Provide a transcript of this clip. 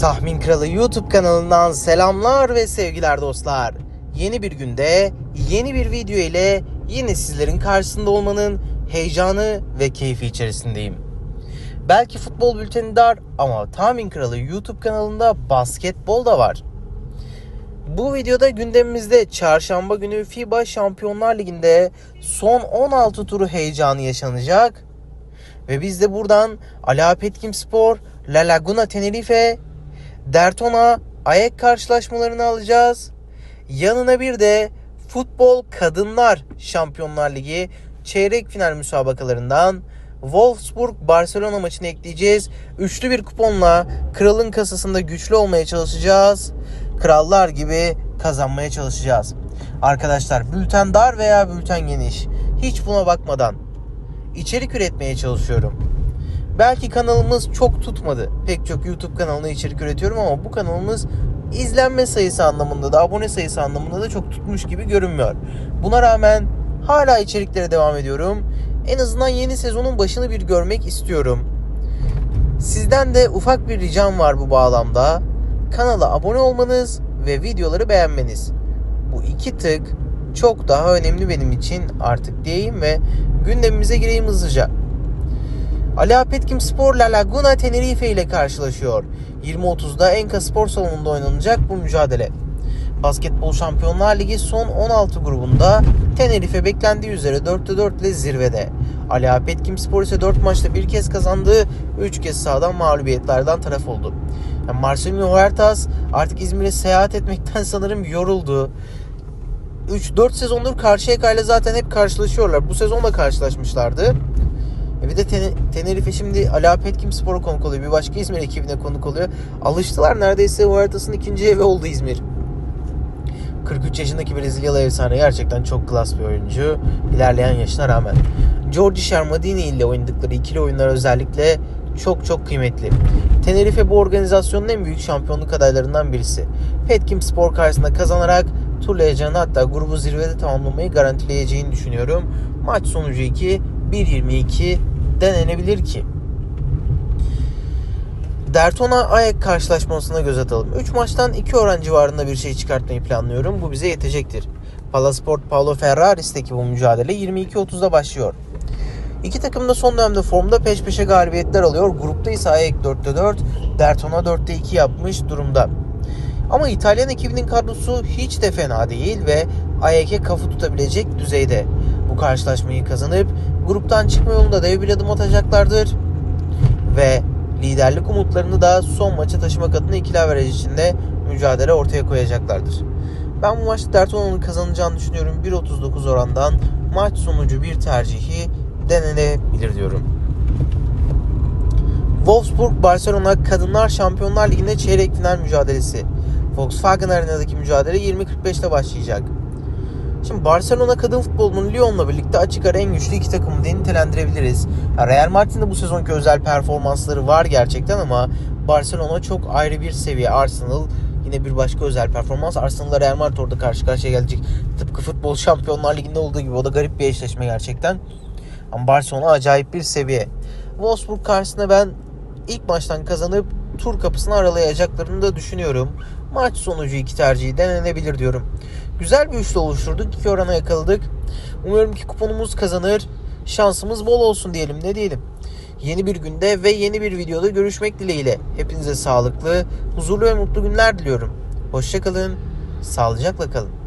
Tahmin Kralı YouTube kanalından selamlar ve sevgiler dostlar. Yeni bir günde yeni bir video ile yine sizlerin karşısında olmanın heyecanı ve keyfi içerisindeyim. Belki futbol bülteni dar ama Tahmin Kralı YouTube kanalında basketbol da var. Bu videoda gündemimizde çarşamba günü FIBA Şampiyonlar Ligi'nde son 16 turu heyecanı yaşanacak. Ve biz de buradan Ala Petkim Spor, La Laguna Tenerife, Dertona ayak karşılaşmalarını alacağız. Yanına bir de Futbol Kadınlar Şampiyonlar Ligi çeyrek final müsabakalarından Wolfsburg Barcelona maçını ekleyeceğiz. Üçlü bir kuponla kralın kasasında güçlü olmaya çalışacağız. Krallar gibi kazanmaya çalışacağız. Arkadaşlar bülten dar veya bülten geniş hiç buna bakmadan içerik üretmeye çalışıyorum. Belki kanalımız çok tutmadı. Pek çok YouTube kanalına içerik üretiyorum ama bu kanalımız izlenme sayısı anlamında da abone sayısı anlamında da çok tutmuş gibi görünmüyor. Buna rağmen hala içeriklere devam ediyorum. En azından yeni sezonun başını bir görmek istiyorum. Sizden de ufak bir ricam var bu bağlamda. Kanala abone olmanız ve videoları beğenmeniz. Bu iki tık çok daha önemli benim için artık diyeyim ve gündemimize gireyim hızlıca. Ala Petkim La Laguna Tenerife ile karşılaşıyor. 20.30'da Enka Spor Salonu'nda oynanacak bu mücadele. Basketbol Şampiyonlar Ligi son 16 grubunda Tenerife beklendiği üzere 4'te 4 ile zirvede. Ala Petkim Spor ise 4 maçta bir kez kazandığı 3 kez sahadan mağlubiyetlerden taraf oldu. Yani Marcelino Huertas artık İzmir'e seyahat etmekten sanırım yoruldu. 3-4 sezondur Karşıyaka ile zaten hep karşılaşıyorlar. Bu sezon da karşılaşmışlardı. E bir de Ten- Tenerife şimdi Ala Petkim Spor'a konuk oluyor. Bir başka İzmir ekibine konuk oluyor. Alıştılar neredeyse Huertas'ın ikinci evi oldu İzmir. 43 yaşındaki Brezilyalı efsane gerçekten çok klas bir oyuncu. İlerleyen yaşına rağmen. Giorgi Shermadini ile oynadıkları ikili oyunlar özellikle çok çok kıymetli. Tenerife bu organizasyonun en büyük şampiyonluk adaylarından birisi. Petkim Spor karşısında kazanarak turlayacağını hatta grubu zirvede tamamlamayı garantileyeceğini düşünüyorum. Maç sonucu 2 1.22 denenebilir ki. Dertona Ayak karşılaşmasına göz atalım. 3 maçtan 2 oran civarında bir şey çıkartmayı planlıyorum. Bu bize yetecektir. Palasport Paulo Ferraris'teki bu mücadele 22.30'da başlıyor. İki takım da son dönemde formda peş peşe galibiyetler alıyor. Grupta ise Ayak 4'te 4, Dertona 4'te 2 yapmış durumda. Ama İtalyan ekibinin kadrosu hiç de fena değil ve Ayak'e kafa tutabilecek düzeyde. Bu karşılaşmayı kazanıp gruptan çıkma yolunda dev bir adım atacaklardır. Ve liderlik umutlarını da son maça taşımak adına ikili averaj içinde mücadele ortaya koyacaklardır. Ben bu maçta Dertona'nın kazanacağını düşünüyorum. 1.39 orandan maç sonucu bir tercihi denenebilir diyorum. Wolfsburg Barcelona Kadınlar Şampiyonlar Ligi'nde çeyrek final mücadelesi. Volkswagen Arena'daki mücadele 20.45'te başlayacak. Şimdi Barcelona kadın futbolunun Lyon'la birlikte açık ara en güçlü iki takımı diye nitelendirebiliriz. Real Madrid'in de bu sezonki özel performansları var gerçekten ama Barcelona çok ayrı bir seviye. Arsenal yine bir başka özel performans. Arsenal'la Real Madrid orada karşı karşıya gelecek. Tıpkı futbol şampiyonlar liginde olduğu gibi. O da garip bir eşleşme gerçekten. Ama Barcelona acayip bir seviye. Wolfsburg karşısında ben ilk maçtan kazanıp tur kapısını aralayacaklarını da düşünüyorum. Maç sonucu iki tercihi denenebilir diyorum. Güzel bir üçlü oluşturduk. iki orana yakaladık. Umuyorum ki kuponumuz kazanır. Şansımız bol olsun diyelim ne diyelim. Yeni bir günde ve yeni bir videoda görüşmek dileğiyle. Hepinize sağlıklı, huzurlu ve mutlu günler diliyorum. Hoşçakalın, sağlıcakla kalın.